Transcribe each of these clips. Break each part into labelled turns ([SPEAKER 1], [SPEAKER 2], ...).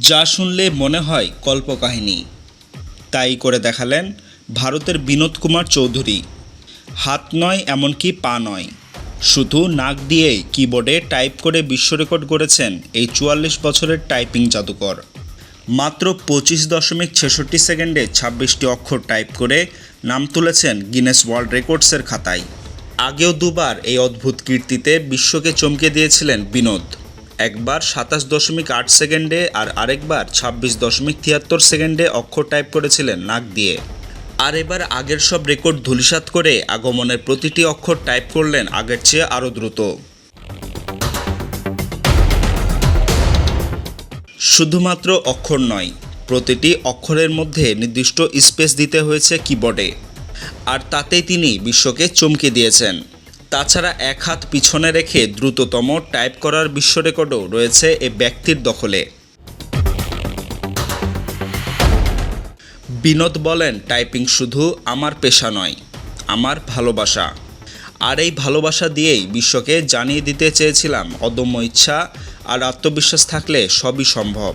[SPEAKER 1] যা শুনলে মনে হয় কল্পকাহিনী। তাই করে দেখালেন ভারতের বিনোদ কুমার চৌধুরী। হাত নয় এমনকি পা নয়। শুধু নাক দিয়ে কিবোর্ডে টাইপ করে বিশ্ব রেকর্ড গড়েছেন এই চুয়াল্লিশ বছরের টাইপিং জাদুকর। মাত্র পঁচিশ দশমিক ছেষট্টি সেকেন্ডে ছাব্বিশটি অক্ষর টাইপ করে নাম তুলেছেন গিনেস ওয়ার্ল্ড রেকর্ডসের খাতায়। আগেও দুবার এই অদ্ভুত কীর্তিতে বিশ্বকে চমকে দিয়েছিলেন বিনোদ। একবার সাতাশ দশমিক আট সেকেন্ডে আর আরেকবার ছাব্বিশ দশমিক তিয়াত্তর সেকেন্ডে অক্ষর টাইপ করেছিলেন নাক দিয়ে। আর এবার আগের সব রেকর্ড ধূলিসাৎ করে আগমনের প্রতিটি অক্ষর টাইপ করলেন আগের চেয়ে আরও দ্রুত। শুধুমাত্র অক্ষর নয়, প্রতিটি অক্ষরের মধ্যে নির্দিষ্ট স্পেস দিতে হয়েছে কিবোর্ডে। আর তাতেই তিনি বিশ্বকে চমকে দিয়েছেন। তাছাড়া এক হাত পিছনে রেখে দ্রুততম টাইপ করার বিশ্ব রেকর্ডও রয়েছে এ ব্যক্তির দখলে। বিনোদ বলেন, টাইপিং শুধু আমার পেশা নয়, আমার ভালোবাসা। আর এই ভালোবাসা দিয়েই বিশ্বকে জানিয়ে দিতে চেয়েছিলাম, অদম্য ইচ্ছা আর আত্মবিশ্বাস থাকলে সবই সম্ভব।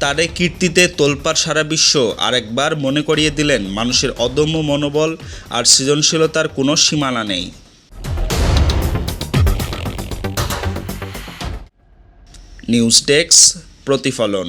[SPEAKER 1] তার এই কীর্তিতে তোলপাড় সারা বিশ্ব আরেকবার মনে করিয়ে দিলেন, মানুষের অদম্য মনোবল আর সৃজনশীলতার কোনো সীমানা নেই। নিউজ ডেস্ক প্রতিফলন।